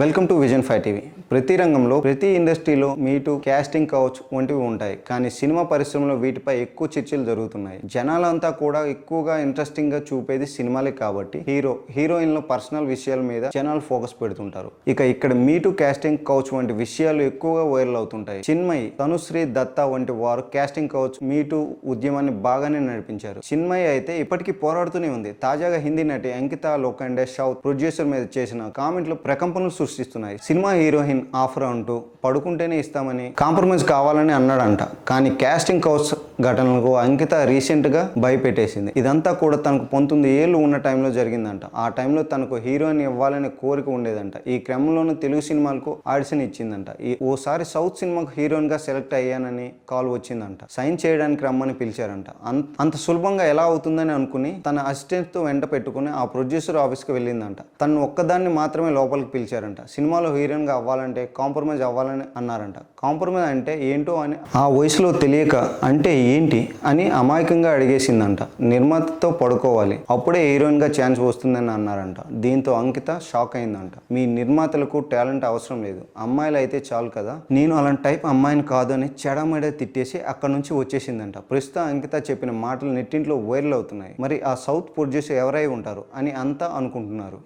Welcome to vision five TV ప్రతి రంగంలో ప్రతి ఇండస్ట్రీలో మీటు క్యాస్టింగ్ కౌచ్ వంటివి ఉంటాయి. కానీ సినిమా పరిశ్రమలో వీటిపై ఎక్కువ చర్చలు జరుగుతున్నాయి. జనాలంతా కూడా ఎక్కువగా ఇంట్రెస్టింగ్గా చూపేది సినిమాలే కాబట్టి హీరో హీరోయిన్ల పర్సనల్ విషయాల మీద జనాలు ఫోకస్ పెడుతుంటారు. ఇక ఇక్కడ మీటు క్యాస్టింగ్ కౌచ్ వంటి విషయాలు ఎక్కువగా వైరల్ అవుతుంటాయి. చిన్మయి తనుశ్రీ దత్తా వంటి వారు క్యాస్టింగ్ కౌచ్ మీటు ఉద్యమాన్ని బాగానే నడిపించారు. చిన్మయి అయితే ఇప్పటికీ పోరాడుతూనే ఉంది. తాజాగా హిందీ నటి అంకిత లోకండే షౌత్ ప్రొడ్యూసర్ మీద చేసిన కామెంట్లు ప్రకంపనలు సృష్టిస్తున్నాయి. సినిమా హీరోయిన్ ఆఫర్ అంటూ పడుకుంటేనే ఇస్తామని కాంప్రమైజ్ కావాలని అన్నాడంట. కానీ క్యాస్టింగ్ కౌచ్ ఘటనలకు అంకిత రీసెంట్గా భయపెట్టేసింది. ఇదంతా కూడా తనకు పంతొమ్మిది ఏళ్ళు ఉన్న టైంలో జరిగిందంట. ఆ టైంలో తనకు హీరోయిన్ ఇవ్వాలనే కోరిక ఉండేదంట. ఈ క్రమంలోనే తెలుగు సినిమాలకు ఆడిషన్ ఇచ్చిందంట. ఈ ఓసారి సౌత్ సినిమాకు హీరోయిన్గా సెలెక్ట్ అయ్యానని కాల్ వచ్చిందంట. సైన్ చేయడానికి రమ్మని పిలిచారంట. అంత అంత సులభంగా ఎలా అవుతుందని అనుకుని తన అసిస్టెంట్తో వెంట పెట్టుకుని ఆ ప్రొడ్యూసర్ ఆఫీస్కి వెళ్ళిందంట. తను ఒక్కదాన్ని మాత్రమే లోపలికి పిలిచారంట. సినిమాలో హీరోయిన్గా అవ్వాలంటే కాంప్రమైజ్ అవ్వాలని అన్నారంట. కాంప్రమైజ్ అంటే ఏంటో అని ఆ వయసులో తెలియక అంటే ఏంటి అని అమాయకంగా అడిగేసిందంట. నిర్మాతతో పడుకోవాలి. అప్పుడే హీరోయిన్గా ఛాన్స్ వస్తుందని అన్నారంట. దీంతో అంకిత షాక్ అయిందంట. మీ నిర్మాతలకు టాలెంట్ అవసరం లేదు. అమ్మాయిలు అయితే చాలు కదా. నేను అలాంటి టైప్ అమ్మాయిని కాదు అని చెడమెడ తిట్టేసి అక్కడ నుంచి వచ్చేసిందంట. ప్రస్తుతం అంకిత చెప్పిన మాటలు నెట్టింట్లో వైరల్ అవుతున్నాయి. మరి ఆ సౌత్ ప్రొడ్యూసర్ ఎవరై ఉంటారు అని అంతా అనుకుంటున్నారు.